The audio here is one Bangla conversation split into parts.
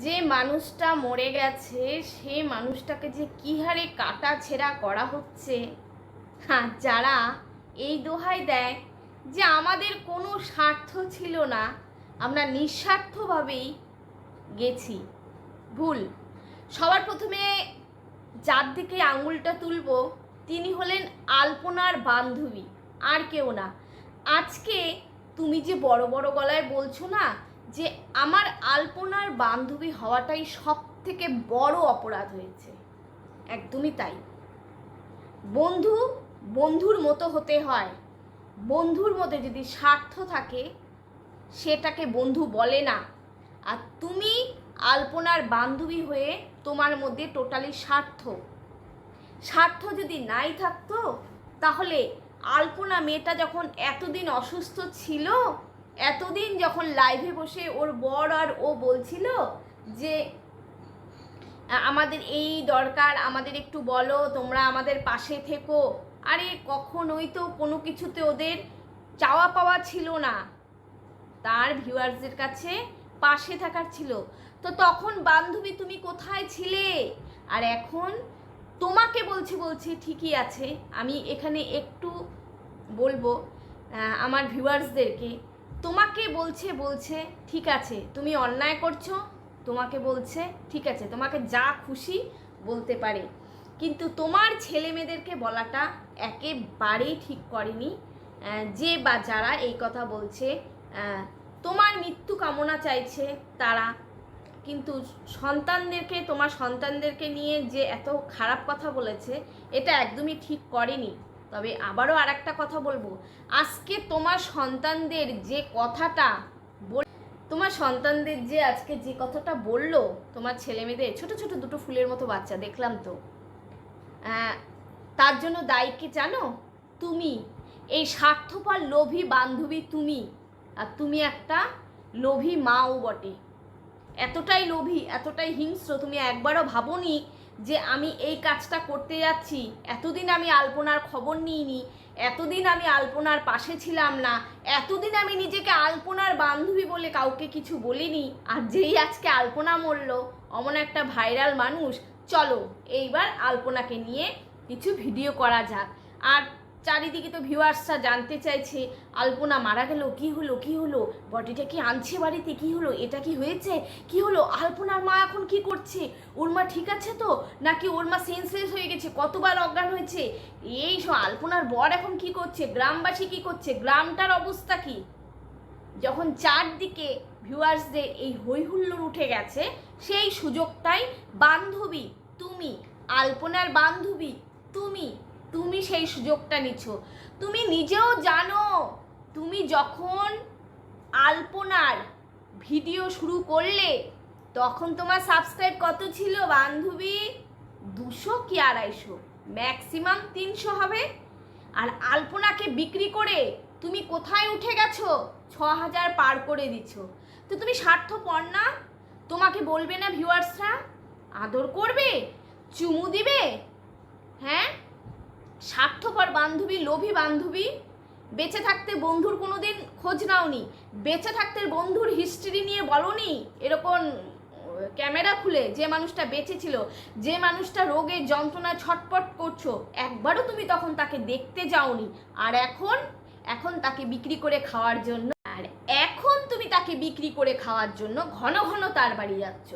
যে মানুষটা মরে গেছে, সে মানুষটাকে যে কী হারে কাটা ছেঁড়া করা হচ্ছে হ্যাঁ যারা এই দোহাই দেয় যে আমাদের কোনো স্বার্থ ছিল না, আমরা নিঃস্বার্থভাবেই গেছি। ভুল। সবার প্রথমে যার দিকে আঙুলটা তুলব, তিনি হলেন আলপনার বান্ধবী, আর কেউ না। আজকে তুমি যে বড় বড় গলায় বলছো না যে আমার আলপনার বান্ধবী হওয়াটাই সব থেকে বড় অপরাধ হয়েছে। একদমই তাই। বন্ধু বন্ধুর মতো হতে হয়। বন্ধুর মধ্যে যদি স্বার্থ থাকে, সেটাকে বন্ধু বলে না। আর তুমি আলপনার বান্ধবী হয়ে তোমার মধ্যে টোটালি স্বার্থ। স্বার্থ যদি নাই থাকতো, তাহলে আলপনা মেয়েটা যখন এতদিন অসুস্থ ছিল এতদিন যখন লাইভে বসে ওর বর আর ও বলছিল যে আমাদের এই দরকার, আমাদের একটু বলো, তোমরা আমাদের পাশে থেকো। আরে, কখনোই তো কোনো কিছুতে ওদের চাওয়া পাওয়া ছিল না। তার ভিউয়ার্সদের কাছে পাশে থাকার ছিল। তো তখন, বান্ধবী, তুমি কোথায় ছিলে? আর এখন তোমাকে বলছি বলছি, ঠিকই আছে। আমি এখানে একটু বলব আমার ভিউয়ার্সদেরকে তোমাকে বলছে বলছে, ঠিক আছে, তুমি অন্যায় করছ, তোমাকে বলছে, ঠিক আছে, তোমাকে যা খুশি বলতে পারে। কিন্তু তোমার ছেলে মেয়েদেরকে বলাটা একেবারেই ঠিক করেনি। যে বা যারা এই কথা বলছে তোমার মৃত্যু কামনা চাইছে তারা। কিন্তু সন্তানদেরকে, তোমার সন্তানদেরকে নিয়ে যে এত খারাপ কথা বলেছে, এটা একদমই ঠিক করেনি। তবে আবারও আর একটা কথা বলব। আজকে তোমার সন্তানদের যে কথাটা বল তোমার সন্তানদের যে আজকে যে কথাটা বলল তোমার ছেলে মেয়েদের ছোটো ছোট দুটো ফুলের মতো বাচ্চা, দেখলাম তো। তার জন্য দায়ী কি জানো? তুমি। এই স্বার্থপর লোভী বান্ধবী তুমি। আর তুমি একটা লোভী মাও বটে। এতটাই লোভী, এতটাই হিংস্র, তুমি একবারও ভাবোনি যে আমি এই কাজটা করতে যাচ্ছি, এতদিন আমি আলপনার খবর নিইনি, এতদিন আমি আলপনার পাশে ছিলাম না, এতদিন আমি নিজেকে আলপনার বান্ধবী বলে কাউকে কিছু বলিনি, আর যেই আজকে আলপনা মরল, অমন একটা ভাইরাল মানুষ, চলো এইবার আলপনাকে নিয়ে কিছু ভিডিও করা যাক। আর চারিদিকে তো ভিউয়ার্সরা জানতে চাইছে, আলপনা মারা গেল, কি হলো কি হলো, বডিটা কি আনছে বাড়িতে, কি হলো, এটা কি হয়েছে, কি হলো, আলপনার মা এখন কি করছে, ওর মা ঠিক আছে তো, নাকি ওর মা সেন্সলেস হয়ে গেছে, কতবার অজ্ঞান হয়েছে? এই সব আলপনার বর এখন কি করছে, গ্রামবাসী কি করছে, গ্রামটার অবস্থা কি? যখন চারদিকে ভিউয়ার্সদের এই হৈহুল্লোড় উঠে গেছে, সেই সুযোগটাই বান্ধবী, তুমি, আলপনার বান্ধবী, তুমি তুমি সেই সুযোগটা নিচ্ছ তুমি নিজেও জানো, তুমি যখন আলপনার ভিডিও শুরু করলে, তখন তোমার সাবস্ক্রাইব কত ছিল বান্ধবী? দুশো কি আড়াইশো? ম্যাক্সিমাম তিনশো হবে। আর আলপনাকে বিক্রি করে তুমি কোথায় উঠে গেছো? ছ হাজার পার করে দিচ্ছ তো তুমি স্বার্থপর না? তোমাকে বলবে না ভিউয়ার্সরা আদর করবে? চুমু দিবে? হ্যাঁ? স্বার্থপর বান্ধবী, লোভী বান্ধবী, বেঁচে থাকতে বন্ধুর কোনোদিন খোঁজ নাওনি। বেঁচে থাকতে বন্ধুর হিস্ট্রি নিয়ে বলনি? এরকম ক্যামেরা খুলে যে মানুষটা বেঁচে ছিল, যে মানুষটা রোগে যন্ত্রণায় ছটপট করছ, একবারও তুমি তখন তাকে দেখতে যাওনি। আর এখন এখন তাকে বিক্রি করে খাওয়ার জন্য, আর এখন তুমি তাকে বিক্রি করে খাওয়ার জন্য ঘন ঘন তার বাড়ি যাচ্ছ।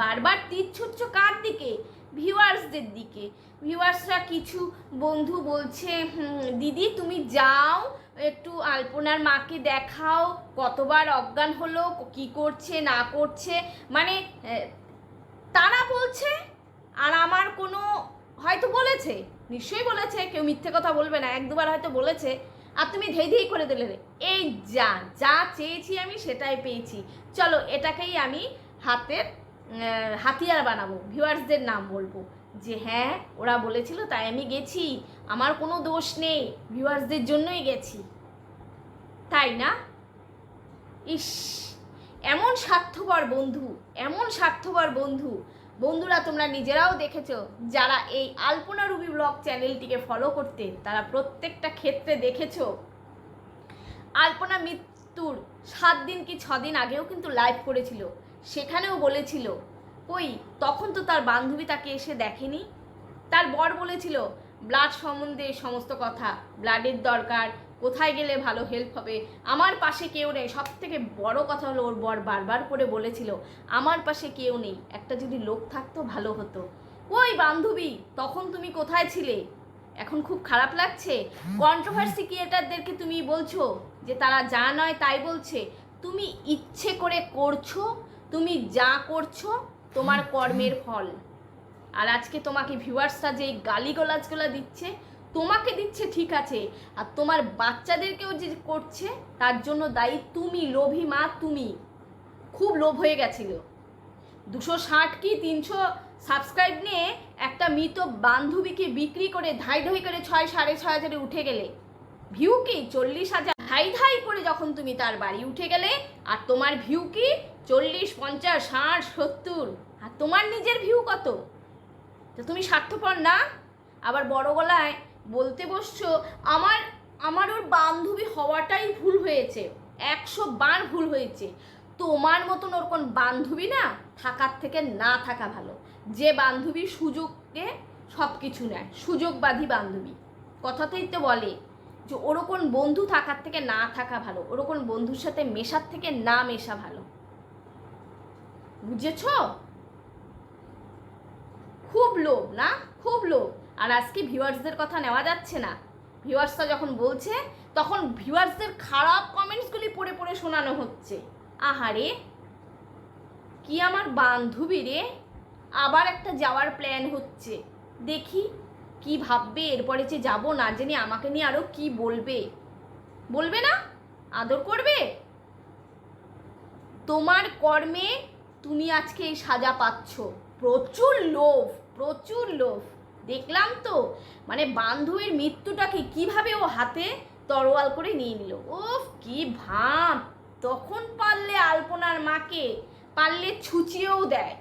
বারবার তীর ছুটছ কার দিকে? ভিউয়ার্সদের দিকে। ভিউয়ার্সরা কিছু বন্ধু বলছে দিদি তুমি যাও, একটু আলপনার মাকে দেখাও, কতবার অজ্ঞান হলো, কি করছে, না করছে। মানে তারা বলছে, আর আমার কোনো, হয়তো বলেছে, নিশ্চয়ই বলেছে, কেউ মিথ্যে কথা বলবে না, এক দুবার হয়তো বলেছে, আর তুমি ধেই ধেই করে দিলে এই যা যা চেয়েছি আমি সেটাই পেয়েছি। চলো, এটাকেই আমি হাতের হাতিয়ার বানাবো, ভিউয়ার্সদের নাম বলব। যে হ্যাঁ ওরা বলেছিল, তাই আমি গেছি। আমার কোনো দোষ নেই, ভিউয়ার্সদের জন্যই গেছি। তাই না? ইস, এমন স্বার্থপর বন্ধু, এমন স্বার্থপর বন্ধু। বন্ধুরা, তোমরা নিজেরাও দেখেছ, যারা এই আলপনা রুবি ব্লগ চ্যানেলটিকে ফলো করতে, তারা প্রত্যেকটা ক্ষেত্রে দেখেছ। আলপনা মৃত্যুর সাত দিন কি ছদিন আগেও কিন্তু লাইভ করেছিল। সেখানেও বলেছিল ওই তখন তো তার বান্ধবী তাকে এসে দেখেনি? তার বর বলেছিল, ব্লাড সম্বন্ধে সমস্ত কথা, ব্লাডের দরকার, কোথায় গেলে ভালো হেল্প হবে? আমার পাশে কেউ নেই। সব থেকে বড় কথা হলো, ওর বর বারবার করে বলেছিল, আমার পাশে কেউ নেই, একটা যদি লোক থাকতো ভালো হতো। ওই বান্ধবী, তখন তুমি কোথায় ছিলে? এখন খুব খারাপ লাগছে? কন্ট্রোভার্সি ক্রিয়েটারদেরকে তুমি বলছো যে তারা যা নয় তাই বলছে? তুমি ইচ্ছে করে করছ? তুমি যা করছ তোমার কর্মের ফল। আর আজকে তোমাকে ভিউয়ার্সরা যে গালিগোলাজগুলো দিচ্ছে, তোমাকে দিচ্ছে ঠিক আছে, আর তোমার বাচ্চাদেরকেও যে করছে, তার জন্য দায়ী তুমি, লোভী মা তুমি। খুব লোভ হয়ে গেছিল। দুশো ষাট কি তিনশো সাবস্ক্রাইব নিয়ে একটা মৃত বান্ধবীকে বিক্রি করে ধাই ধাই করে ছয়, সাড়ে ছয় হাজারে উঠে গেলে। ভিউ কি? চল্লিশ হাজার। ধাই ধাই করে যখন তুমি তার বাড়ি উঠে গেলে, আর তোমার ভিউ কি? চল্লিশ, পঞ্চাশ, ষাট, সত্তর। আর তোমার নিজের ভিউ কত? তো তুমি স্বার্থপর না? আবার বড় গলায় বলতে বসছো, আমার আমার ওর বান্ধবী হওয়াটাই ভুল হয়েছে। একশো বার ভুল হয়েছে। তোমার মতন ওর কোন বান্ধবী না থাকার থেকে না থাকা ভালো। যে বান্ধবী সুযোগকে সব কিছু নেয়, সুযোগবাদী বান্ধবী। কথাতেই তো বলে যে ওরকম বন্ধু থাকার থেকে না থাকা ভালো ওরকম বন্ধুর সাথে মেশার থেকে না মেশা ভালো। বুঝেছ? খুব লোভ, না? খুব লোভ। আর আজকে ভিউয়ার্সদের কথা নেওয়া যাচ্ছে না। ভিউয়ার্সরা যখন বলছে, তখন ভিউয়ার্সদের খারাপ কমেন্টসগুলি পড়ে পড়ে শোনানো হচ্ছে। আহারে! কি আমার বান্ধবী রে? আবার একটা যাওয়ার প্ল্যান হচ্ছে। দেখি কি ভাববে, এরপরে যে যাব, না জেনে আমাকে নিয়ে আরও কি বলবে। বলবে না? আদর করবে? তোমার কর্মে তুমি আজকে এই সাজা পাচ্ছ। প্রচুর লোভ প্রচুর লোভ। দেখলাম তো মানে বান্ধবীর মৃত্যুটাকে কীভাবে ও হাতে তরোয়াল করে নিয়ে নিল। ওফ কি ভাব! তখন পারলে আলপনার মাকে, পারলে ছুচিয়েও দেয়।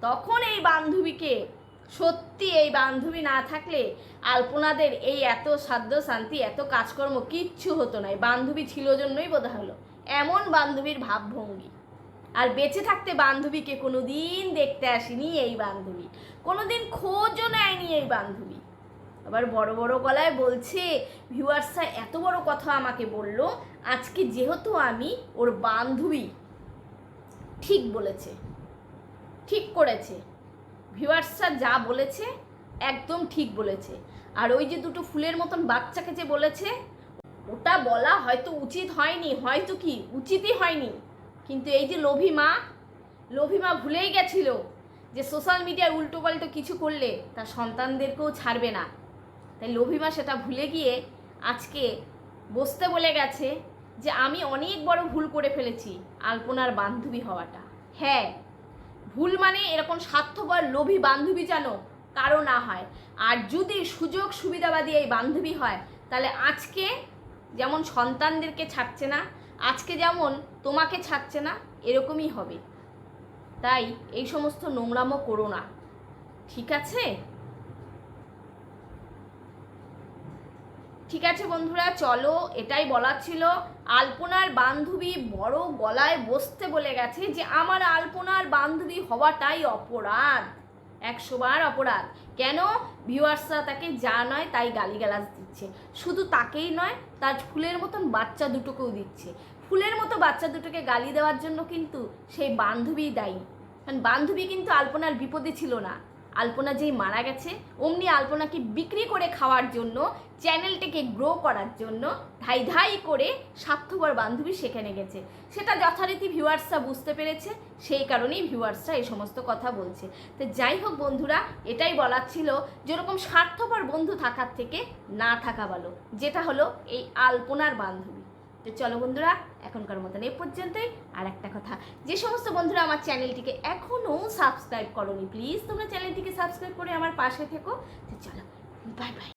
তখন এই বান্ধবীকে, সত্যি এই বান্ধবী না থাকলে আলপনাদের এই এত সাধ্য শান্তি, এত কাজকর্ম কিচ্ছু হতো না। এই বান্ধবী ছিল জন্যই বোধ হলো। এমন বান্ধবীর ভাবভঙ্গি। আর বেঁচে থাকতে বান্ধবীকে কোনো দিন দেখতে আসেনি এই বান্ধবী। কোনো দিন খোঁজও নেয়নি এই বান্ধবী। আবার বড় বড় গলায় বলছে ভিউয়ার্সরা এত বড় কথা আমাকে বলল। আজকে যেহেতু আমি ওর বান্ধবী। ঠিক বলেছে। ঠিক করেছে। ভিউয়ার্সরা যা বলেছে একদম ঠিক বলেছে। আর ওই যে দুটো ফুলের মতন বাচ্চাকে যে বলেছে, ওটা বলা হয়তো উচিত হয়নি। হয়তো কি? উচিতই হয়নি। কিন্তু এই যে লোভী মা লোভী মা ভুলেই গেছিল যে সোশ্যাল মিডিয়ায় উল্টো পাল্টো কিছু করলে তার সন্তানদেরকেও ছাড়বে না। তাই লোভী মা সেটা ভুলে গিয়ে আজকে বসতে বলে গেছে যে আমি অনেক বড় ভুল করে ফেলেছি, আলপনার বান্ধবী হওয়াটা। হ্যাঁ ভুল মানে এরকম স্বার্থপর লোভী বান্ধবী যেন কারও না হয়। আর যদি সুযোগ সুবিধাবাদী এই বান্ধবী হয়, তাহলে আজকে যেমন সন্তানদেরকে ছাড়ছে না আজকে যেমন তোমাকে ছাড়ছে না, এরকমই হবে। তাই এই সমস্ত নোংরামো করো না। ঠিক আছে? ঠিক আছে বন্ধুরা, চলো, এটাই বলার ছিল। আলপনার বান্ধবী বড় গলায় বসতে বলে গেছে যে, আমার আলপনার বান্ধবী হওয়াটাই অপরাধ। একশোবার অপরাধ। কেন? ভিউয়ার্সরা তাকে যা নয় তাই গালিগালাজ দিচ্ছে। শুধু তাকেই নয়, তার ফুলের মতন বাচ্চা দুটোকেও দিচ্ছে। ফুলের মতো বাচ্চা দুটোকে গালি দেওয়ার জন্য কিন্তু সেই বান্ধবীই দায়ী। কারণ বান্ধবী কিন্তু আলপনার বিপদে ছিল না। আলপনা যেই মারা গেছে, অমনি আলপনাকে বিক্রি করে খাওয়ার জন্য, চ্যানেলটাকে গ্রো করার জন্য ধাই ধাই করে স্বার্থপর বান্ধবী সেখানে গেছে। সেটা যথারীতি ভিউয়ার্সরা বুঝতে পেরেছে, সেই কারণেই ভিউয়ার্সরা এই সমস্ত কথা বলছে। তো যাই হোক বন্ধুরা, এটাই বলার ছিল যেরকম স্বার্থপর বন্ধু থাকার থেকে না থাকা ভালো। যেটা হলো এই আলপনার বান্ধবী। তো চলো বন্ধুরা, এখনকার মতন এ পর্যন্তই। আর একটা কথা, যে সমস্ত বন্ধুরা আমার চ্যানেলটিকে এখনও সাবস্ক্রাইব করনি প্লিজ তোমরা চ্যানেলটিকে সাবস্ক্রাইব করে আমার পাশে থেকো। তো চলো বাই বাই